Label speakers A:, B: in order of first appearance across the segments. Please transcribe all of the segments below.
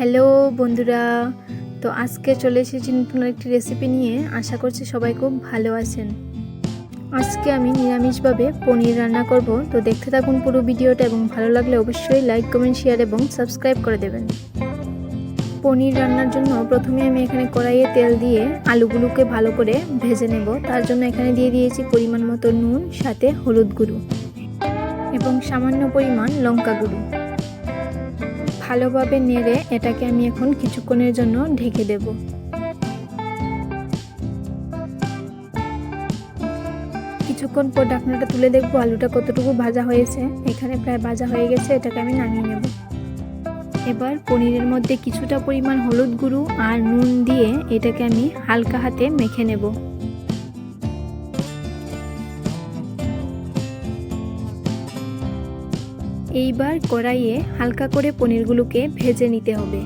A: Hello বন্ধুরা, তো আজকে চলে এসেছি নতুন একটি রেসিপি নিয়ে। আশা করছি সবাই খুব ভালো আছেন। আজকে আমি নিরামিষভাবে পনির রান্না করব। তো দেখতে থাকুন পুরো ভিডিওটা এবং ভালো লাগলে অবশ্যই লাইক কমেন্ট শেয়ার এবং সাবস্ক্রাইব করে দেবেন। পনির রান্নার জন্য প্রথমে আমি এখানে কড়াইয়ে তেল দিয়ে আলুগুলোকে ভালো করে ভেজে নেব। তার জন্য এখানে দিয়ে দিয়েছি পরিমাণ মতো নুন, সাথে হলুদ গুঁড়ো এবং সামান্য পরিমাণ লঙ্কা গুঁড়ো। ভালোভাবে নেড়ে এটাকে আমি এখন কিছুক্ষণের জন্য ঢেকে দেব। কিছুক্ষণ পর ঢাকনাটা তুলে দেখব আলুটা কতটুকু ভাজা হয়েছে। এখানে প্রায় ভাজা হয়ে গেছে, এটাকে আমি নামিয়ে নেব। এবার পনিরের মধ্যে কিছুটা পরিমাণ হলুদ গুঁড়ো আর নুন দিয়ে এটাকে আমি হালকা হাতে মেখে নেব। এইবার কড়াইয়ে হালকা করে পনিরগুলোকে ভেজে নিতে হবে।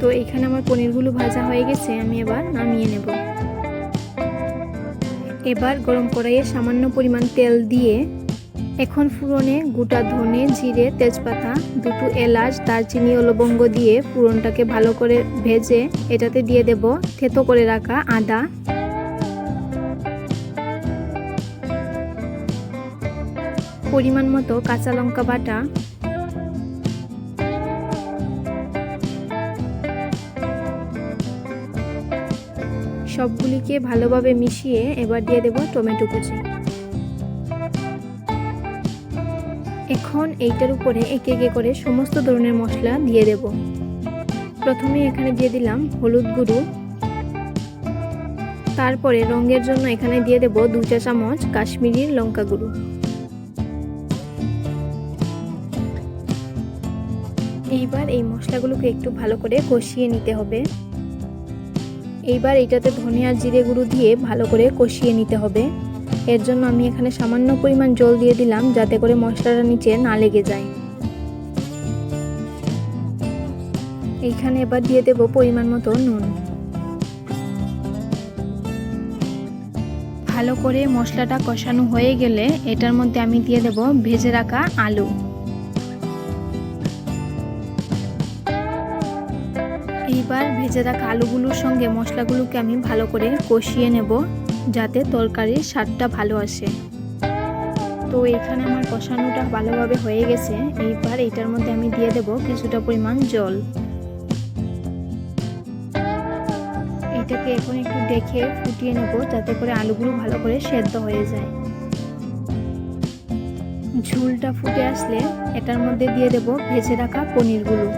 A: তো এখানে আমার পনিরগুলো ভাজা হয়ে গেছে, আমি এবার নামিয়ে নেব। এবার গরম কড়াইয়ে সামান্য পরিমাণ তেল দিয়ে এখন ফুরনে গোটা ধনে, জিরে, তেজপাতা, দুটো এলাচ, দারচিনি ও লবঙ্গ দিয়ে ফুরনটাকে ভালো করে ভেজে এটাতে দিয়ে দেব থেতো করে রাখা আদা পরিমাণ মতো কাঁচা লঙ্কা বাটা। সবগুলিকে ভালোভাবে মিশিয়ে এবার দিয়ে দেব টমেটো কুচি। এখন এইটার উপরে একে একে করে সমস্ত ধরনের মশলা দিয়ে দেব। প্রথমে এখানে দিয়ে দিলাম হলুদ গুঁড়ো। তারপরে রঙের জন্য এখানে দিয়ে দেব দু চা চামচ কাশ্মীরি লঙ্কা গুঁড়ো। এইবার এই মশলাগুলোকে একটু ভালো করে কষিয়ে নিতে হবে। এইবার এটাতে ধনে আর জিরে গুঁড়ো দিয়ে ভালো করে কষিয়ে নিতে হবে। এর জন্য আমি এখানে সামান্য পরিমাণ জল দিয়ে দিলাম যাতে করে মশলাটা নিচে না লেগে যায়। এইখানে এবার দিয়ে দেব পরিমাণ মতো নুন। ভালো করে মশলাটা কষানো হয়ে গেলে এটার মধ্যে আমি দিয়ে দেব ভেজে রাখা আলু। এইবার ভেজে রাখা আলুগুলোর সঙ্গে মশলাগুলোকে আমি ভালো করে কষিয়ে নেব, যাতে তরকারির স্বাদটা ভালো আসে। তো এখানে আমার কষানোটা ভালোভাবে হয়ে গেছে। এইবার এটার মধ্যে আমি দিয়ে দেব কিছুটা পরিমাণ জল। এটাকে এখন একটু দেখে ফুটিয়ে নেব, যাতে করে আলুগুলো ভালো করে সেদ্ধ হয়ে যায়। ঝুলটা ফুটে আসলে এটার মধ্যে দিয়ে দেব ভেজে রাখা পনিরগুলো।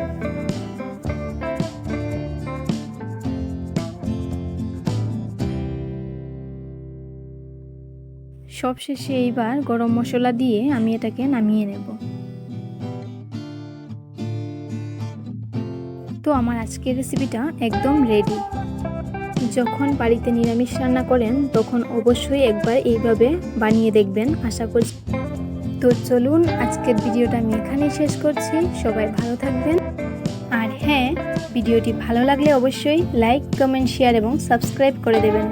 A: সবশেষে এইবার গরম মশলা দিয়ে আমি এটাকে নামিয়ে নেব। তো আমার আজকের রেসিপিটা একদম রেডি যখন বাড়িতে নিরামিষ রান্না করেন, তখন অবশ্যই একবার এইভাবে বানিয়ে দেখবেন, আশা করছি। তো চলুন, আজকের ভিডিওটা আমি এখানেই শেষ করছি। সবাই ভালো থাকবেন। আর হ্যাঁ ভিডিওটি ভালো লাগলে অবশ্যই লাইক কমেন্ট শেয়ার এবং সাবস্ক্রাইব করে দেবেন।